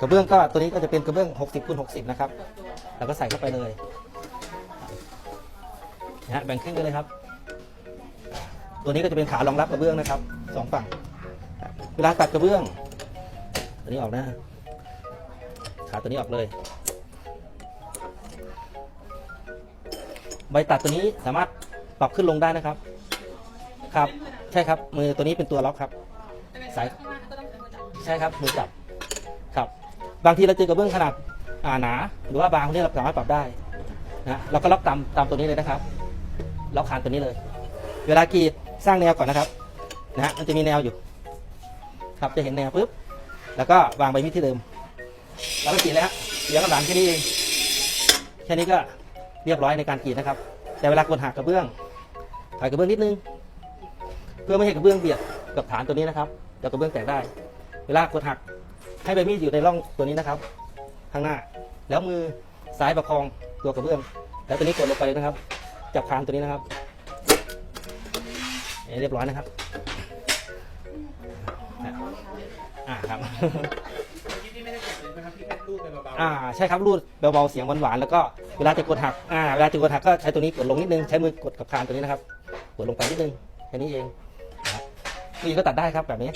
กระเบื้องก็ตัวนี้ก็จะเป็นกระเบื้อง 60คูณ60 นะครับ แล้วก็ใส่เข้าไปเลยนะฮะแบ่งครึ่งกันเลยครับ ตัวนี้ก็จะเป็นขารองรับกระเบื้องนะครับสองฝั่ง เวลาตัดกระเบื้อง ตัวนี้ออกนะ ขาตัวนี้ออกเลยใบตัดตัวนี้สามารถปรับขึ้นลงได้นะครับ ครับ ใช่ครับ มือตัวนี้เป็นตัวล็อกครับ สาย ใช่ครับ มือจับ ครับ บางทีเราเจอกระเบื้องขนาดอาหนา หรือว่าบางเนี่เราสามารถปรับได้นะเราก็ล็อกตามตามตัวนี้เลยนะครับล็อกคานตัวนี้เลย เวลากรีดสร้างแนวก่อนนะครับนะฮะมันจะมีแนวอยู่ ครับจะเห็นแนวปุ๊บแล้วก็วางใบมีดที่เดิม แล้วก็กรีดเลยฮะเดี๋ยวกระดานแค่นี้เองแค่นี้ก็เรียบร้อยในการกรีดนะครับ แต่เวลากดหักกระเบื้องถอยกระเบื้องนิดนึง เพื่อไม่ให้กระเบื้องเบียดกับฐานตัวนี้นะครับเดี๋ยวกระเบื้องแตกได้ เวลากดหัก ให้ใบมีดอยู่ในร่องตัวนี้นะครับ ข้างหน้า แล้วมือซ้ายประคองตัวกระเบื้อง แล้วตัวนี้กดลงไปเลยนะครับ จับคานตัวนี้นะครับเรียบร้อยนะครับอ่าครับที่นี่ไม่ได้กดเลยนะครับพี่แค่รูดไปเบาอ่าใช่ครับรูดเบาๆเสียงหวานๆแล้วก็เวลาจะกดหักอ่าเวลาจะกดหักก็ใช้ตัวนี้กดลงนิดนึงใช้มือกดกับคานตัวนี้นะครับกดลงไปนิดนึงแค่นี้เองนะครับผู้หญิงก็ตัดได้ครับแบบนี้